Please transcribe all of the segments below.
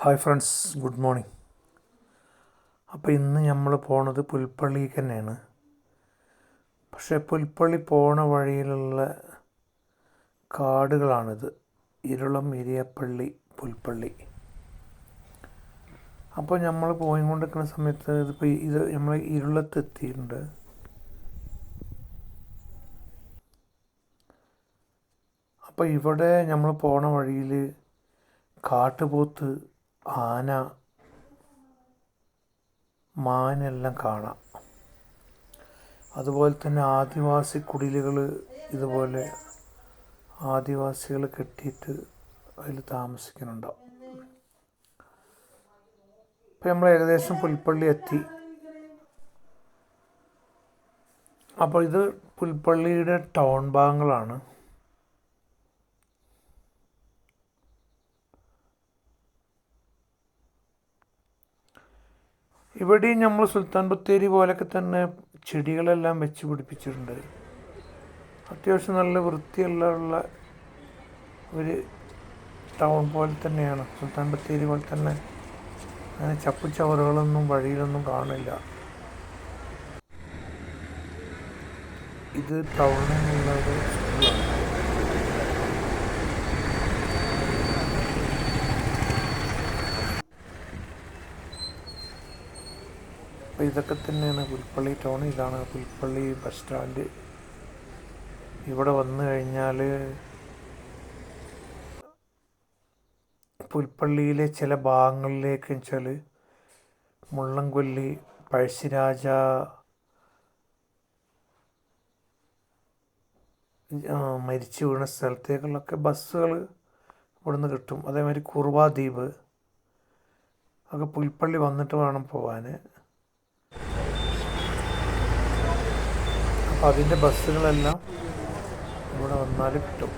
Hi friends good morning. അപ്പോൾ ഇന്ന് നമ്മൾ പോണത് പുൽപ്പള്ളിക്ക് തന്നെയാണ്. പക്ഷേ പുൽപ്പള്ളി പോണ വഴിയിലുള്ള കാടുകളാണിത്. ഇരുളം ഇരിയപ്പള്ളി പുൽപ്പള്ളി. അപ്പോൾ നമ്മൾ പോയിക്കൊണ്ടിരിക്കുന്ന സമയത്ത് ഇതിപ്പോൾ ഇത് നമ്മൾ ഇരുളത്ത് എത്തിയിട്ടുണ്ട് അപ്പോൾ ഇവിടെ നമ്മൾ പോണ വഴിയിൽ കാട്ടുപോത്ത് ആന മാനെല്ലാം കാണാം. അതുപോലെ തന്നെ ആദിവാസി കുടിലുകൾ ഇതുപോലെ ആദിവാസികൾ കെട്ടിയിട്ട് അതിൽ താമസിക്കുന്നുണ്ടാവും ഇപ്പം നമ്മൾ ഏകദേശം പുൽപ്പള്ളി എത്തി. അപ്പോൾ ഇത് പുൽപ്പള്ളിയുടെ ടൗൺ ഭാഗങ്ങളാണ്. ഇവിടെയും നമ്മൾ സുൽത്താൻ ബത്തേരി പോലൊക്കെ തന്നെ ചെടികളെല്ലാം വെച്ച് പിടിപ്പിച്ചിട്ടുണ്ട്. അത്യാവശ്യം നല്ല വൃത്തിയുള്ള ഒരു ടൗൺ പോലെ തന്നെയാണ്. സുൽത്താൻ ബത്തേരി പോലെ തന്നെ അങ്ങനെ ചപ്പു ചവറുകളൊന്നും വഴിയിലൊന്നും കാണില്ല ഇത് ടൗണിലുള്ള ഒരു സ്കൂളാണ് ഇതൊക്കെ തന്നെയാണ് പുൽപ്പള്ളി ടൗൺ. ഇതാണ് പുൽപ്പള്ളി ബസ് സ്റ്റാൻഡ്. ഇവിടെ വന്നു കഴിഞ്ഞാൽ പുൽപ്പള്ളിയിലെ ചില ഭാഗങ്ങളിലേക്ക് വെച്ചാൽ മുള്ളംകൊല്ലി പഴശ്ശിരാജ മരിച്ചു വീണ സ്ഥലത്തേക്കുള്ളൊക്കെ ബസ്സുകൾ ഇവിടുന്ന് കിട്ടും. അതേമാതിരി കുറുവാദ്വീപ്. ഒക്കെ പുൽപ്പള്ളി വന്നിട്ട് വേണം പോകാൻ അതിന്റെ ബസ്സുകളെല്ലാം ഇവിടെ വന്നാൽ കിട്ടും.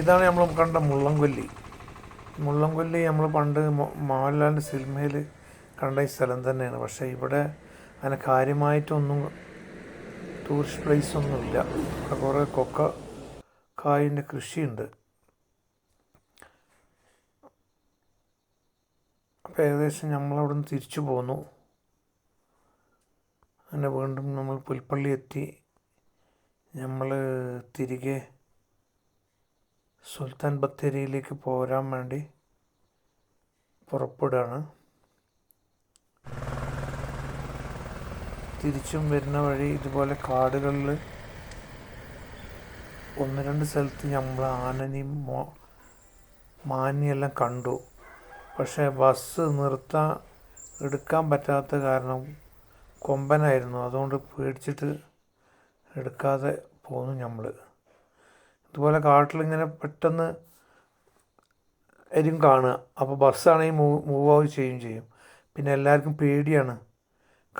ഇതാണ് നമ്മൾ കണ്ട മുള്ളംകൊല്ലി. മുള്ളംകൊല്ലി നമ്മൾ പണ്ട് മോഹൻലാലിന്റെ സിനിമയിൽ കണ്ട ഈ സ്ഥലം തന്നെയാണ്. പക്ഷേ ഇവിടെ അങ്ങനെ കാര്യമായിട്ടൊന്നും ടൂറിസ്റ്റ് പ്ലേസ് ഒന്നുമില്ല. കുറേ കൊക്ക കായിന്റെ കൃഷിയുണ്ട്. അപ്പോൾ ഏകദേശം നമ്മളവിടെ നിന്ന് തിരിച്ചു പോന്നു. അങ്ങനെ വീണ്ടും നമ്മൾ പുൽപ്പള്ളി എത്തി. നമ്മൾ തിരികെ സുൽത്താൻ ബത്തേരിയിലേക്ക് പോരാൻ വേണ്ടി പുറപ്പെടുകയാണ്. തിരിച്ചും വരുന്ന വഴി ഇതുപോലെ കാടുകളിൽ ഒന്ന് രണ്ട് സ്ഥലത്ത് നമ്മൾ ആനനെയും മോ മാനിയെല്ലാം കണ്ടു. പക്ഷേ ബസ് നിർത്താൻ എടുക്കാൻ പറ്റാത്ത കാരണം കൊമ്പനായിരുന്നു. അതുകൊണ്ട് പേടിച്ചിട്ട് എടുക്കാതെ പോന്നു നമ്മൾ ഇതുപോലെ കാട്ടിലിങ്ങനെ പെട്ടെന്ന് ആയിരിക്കും കാണുക. അപ്പോൾ ബസ്സാണെങ്കിൽ മൂവ് മൂവ് ആവുകയും ചെയ്യുകയും ചെയ്യും. പിന്നെ എല്ലാവർക്കും പേടിയാണ്.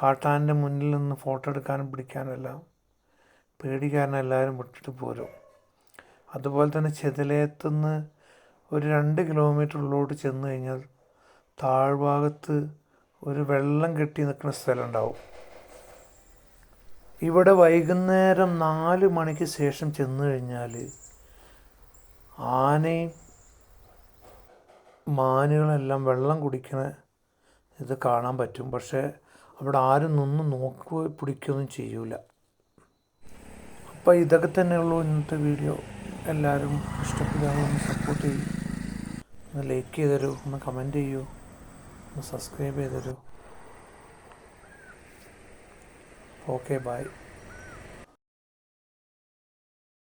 കാട്ടാന്റെ മുന്നിൽ നിന്ന് ഫോട്ടോ എടുക്കാനും പിടിക്കാനും എല്ലാം. പേടി കാരണം എല്ലാവരും വിട്ടിട്ട് പോരും. അതുപോലെ തന്നെ ചെതലയത്തുനിന്ന് ഒരു രണ്ട് കിലോമീറ്റർ ഉള്ളോട്ട് ചെന്ന് കഴിഞ്ഞാൽ താഴ്ഭാഗത്ത് ഒരു വെള്ളം കെട്ടി നിൽക്കുന്ന സ്ഥലം ഉണ്ടാവും ഇവിടെ വൈകുന്നേരം നാല് മണിക്ക് ശേഷം ചെന്ന് കഴിഞ്ഞാൽ ആനയും മാനുകളെല്ലാം വെള്ളം കുടിക്കണ ഇത് കാണാൻ പറ്റും. പക്ഷേ അവിടെ ആരും നിന്ന് നോക്കുക പിടിക്കുകയൊന്നും ചെയ്യൂല. അപ്പോൾ ഇതൊക്കെ തന്നെയുള്ളൂ ഇന്നത്തെ വീഡിയോ. എല്ലാവരും ഇഷ്ടപ്പെടുക സപ്പോർട്ട് ചെയ്യൂ. ഒന്ന് ലൈക്ക് ചെയ്ത് തരൂ ഒന്ന് കമന്റ് ചെയ്യൂ ഒന്ന് സബ്സ്ക്രൈബ് ചെയ്ത് തരൂ ഓക്കെ ബൈ